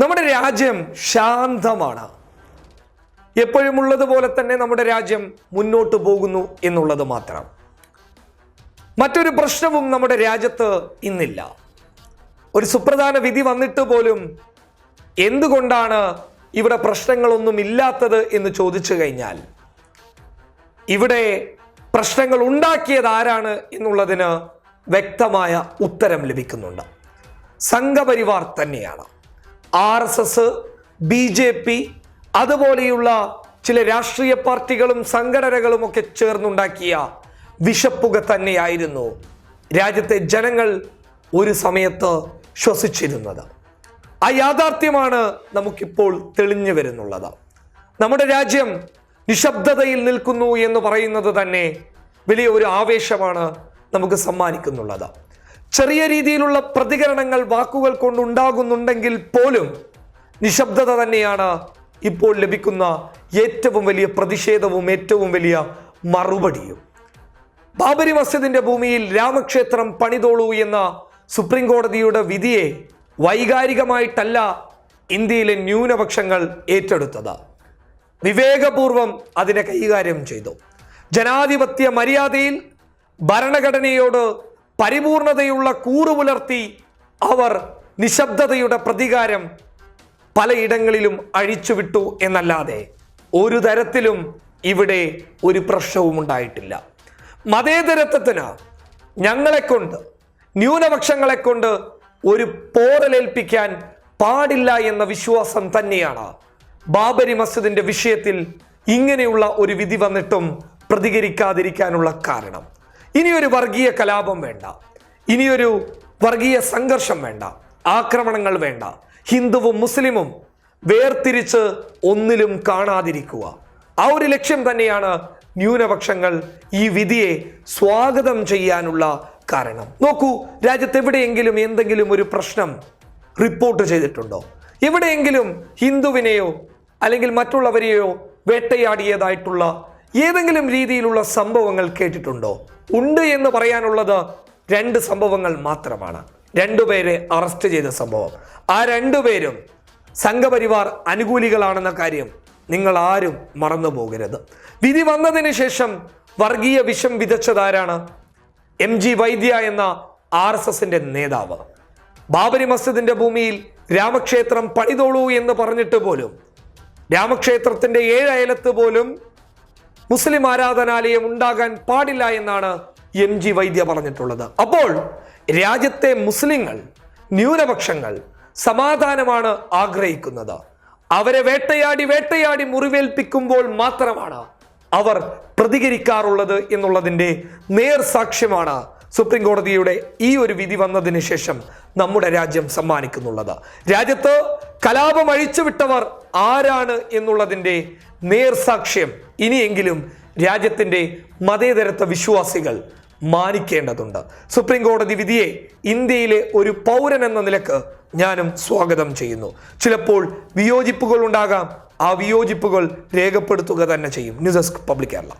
നമ്മുടെ രാജ്യം ശാന്തമാണ്. എപ്പോഴും ഉള്ളതുപോലെ തന്നെ നമ്മുടെ രാജ്യം മുന്നോട്ട് പോകുന്നു എന്നുള്ളത് മാത്രം. മറ്റൊരു പ്രശ്നവും നമ്മുടെ രാജ്യത്ത് ഇന്നില്ല. ഒരു സുപ്രധാന വിധി വന്നിട്ട് പോലും എന്തുകൊണ്ടാണ് ഇവിടെ പ്രശ്നങ്ങളൊന്നും ഇല്ലാത്തത് എന്ന് ചോദിച്ചു കഴിഞ്ഞാൽ ഇവിടെ പ്രശ്നങ്ങൾ ഉണ്ടാക്കിയത് ആരാണ് എന്നുള്ളതിന് വ്യക്തമായ ഉത്തരം ലഭിക്കുന്നുണ്ട്. സംഘപരിവാർ തന്നെയാണ്. R S S B J P അതുപോലെയുള്ള ചില രാഷ്ട്രീയ പാർട്ടികളും സംഘടനകളും ഒക്കെ ചേർന്നുണ്ടാക്കിയ വിഷപ്പുക തന്നെയായിരുന്നു രാജ്യത്തെ ജനങ്ങൾ ഒരു സമയത്ത് ശ്വസിച്ചിരുന്നത്. ആ യാഥാർത്ഥ്യമാണ് നമുക്കിപ്പോൾ തെളിഞ്ഞു വരുന്നുള്ളത്. നമ്മുടെ രാജ്യം നിശബ്ദതയിൽ നിൽക്കുന്നു എന്ന് പറയുന്നത് തന്നെ വലിയ ഒരു ആവേശമാണ് നമുക്ക് സമ്മാനിക്കുന്നുള്ളത്. ചെറിയ രീതിയിലുള്ള പ്രതികരണങ്ങൾ വാക്കുകൾ കൊണ്ടുണ്ടാകുന്നുണ്ടെങ്കിൽ പോലും നിശബ്ദത തന്നെയാണ് ഇപ്പോൾ ലഭിക്കുന്ന ഏറ്റവും വലിയ പ്രതിഷേധവും ഏറ്റവും വലിയ മറുപടിയും. ബാബരി മസ്ജിദിന്റെ ഭൂമിയിൽ രാമക്ഷേത്രം പണിതോളൂ എന്ന സുപ്രീം കോടതിയുടെ വിധിയെ വൈകാരികമായിട്ടല്ല ഇന്ത്യയിലെ ന്യൂനപക്ഷങ്ങൾ ഏറ്റെടുത്തത്. വിവേകപൂർവം അതിനെ കൈകാര്യം ചെയ്തു. ജനാധിപത്യ മര്യാദയിൽ ഭരണഘടനയോട് പരിപൂർണതയുള്ള കൂറു പുലർത്തി അവർ നിശബ്ദതയുടെ പ്രതികാരം പലയിടങ്ങളിലും അഴിച്ചുവിട്ടു എന്നല്ലാതെ ഒരു തരത്തിലും ഇവിടെ ഒരു പ്രശ്നവും ഉണ്ടായിട്ടില്ല. മതേതരത്വത്തിന് ഞങ്ങളെക്കൊണ്ട് ന്യൂനപക്ഷങ്ങളെക്കൊണ്ട് ന്യൂനപക്ഷങ്ങളെ കൊണ്ട് ഒരു പോറലേൽപ്പിക്കാൻ പാടില്ല എന്ന വിശ്വാസം തന്നെയാണ് ബാബരി മസ്ജിദിന്റെ വിഷയത്തിൽ ഇങ്ങനെയുള്ള ഒരു വിധി വന്നിട്ടും പ്രതികരിക്കാതിരിക്കാനുള്ള കാരണം. ഇനിയൊരു വർഗീയ കലാപം വേണ്ട. ഇനിയൊരു വർഗീയ സംഘർഷം വേണ്ട. ആക്രമണങ്ങൾ വേണ്ട. ഹിന്ദുവും മുസ്ലിമും വേർതിരിച്ച് ഒന്നിലും കാണാതിരിക്കുക. ആ ഒരു ലക്ഷ്യം തന്നെയാണ് ന്യൂനപക്ഷങ്ങൾ ഈ വിധിയെ സ്വാഗതം ചെയ്യാനുള്ള കാരണം. നോക്കൂ രാജ്യത്ത് എവിടെയെങ്കിലും എന്തെങ്കിലും ഒരു പ്രശ്നം റിപ്പോർട്ട് ചെയ്തിട്ടുണ്ടോ? എവിടെയെങ്കിലും ഹിന്ദുവിനെയോ അല്ലെങ്കിൽ മറ്റുള്ളവരെയോ വേട്ടയാടിയതായിട്ടുള്ള ഏതെങ്കിലും രീതിയിലുള്ള സംഭവങ്ങൾ കേട്ടിട്ടുണ്ടോ? ഉണ്ട് എന്ന് പറയാനുള്ളത് രണ്ട് സംഭവങ്ങൾ മാത്രമാണ്. രണ്ടുപേരെ അറസ്റ്റ് ചെയ്ത സംഭവം. ആ രണ്ടുപേരും സംഘപരിവാർ അനുകൂലികളാണെന്ന കാര്യം നിങ്ങൾ ആരും മറന്നു പോകരുത്. വിധി വന്നതിന് ശേഷം വർഗീയ വിഷം വിതച്ചതാരാണ്? എം ജി വൈദ്യ എന്ന ആർ എസ് എസിന്റെ നേതാവ്. ബാബരി മസ്ജിദിന്റെ ഭൂമിയിൽ രാമക്ഷേത്രം പണിതോളൂ എന്ന് പറഞ്ഞിട്ട് പോലും രാമക്ഷേത്രത്തിന്റെ ഏഴയലത്ത് പോലും മുസ്ലിം ആരാധനാലയം ഉണ്ടാകാൻ പാടില്ല എന്നാണ് എം ജി വൈദ്യ പറഞ്ഞിട്ടുള്ളത്. അപ്പോൾ രാജ്യത്തെ മുസ്ലിങ്ങൾ ന്യൂനപക്ഷങ്ങൾ സമാധാനമാണ് ആഗ്രഹിക്കുന്നത്. അവരെ വേട്ടയാടി വേട്ടയാടി മുറിവേൽപ്പിക്കുമ്പോൾ മാത്രമാണ് അവർ പ്രതികരിക്കാറുള്ളത് എന്നുള്ളതിന്റെ നേർസാക്ഷ്യമാണ് സുപ്രീം കോടതിയുടെ ഈ ഒരു വിധി വന്നതിന് ശേഷം നമ്മുടെ രാജ്യം സമ്മാനിക്കുന്നുള്ളത്. രാജ്യത്ത് കലാപം അഴിച്ചുവിട്ടവർ ആരാണ് എന്നുള്ളതിന്റെ നേർസാക്ഷ്യം ഇനിയെങ്കിലും രാജ്യത്തിന്റെ മതേതരത്വ വിശ്വാസികൾ മാനിക്കേണ്ടതുണ്ട്. സുപ്രീം കോടതി വിധിയെ ഇന്ത്യയിലെ ഒരു പൗരൻ എന്ന നിലയ്ക്ക് ഞാനും സ്വാഗതം ചെയ്യുന്നു. ചിലപ്പോൾ വിയോജിപ്പുകൾ ഉണ്ടാകാം ആ വിയോജിപ്പുകൾ രേഖപ്പെടുത്തുക തന്നെ ചെയ്യും. News desk public Kerala.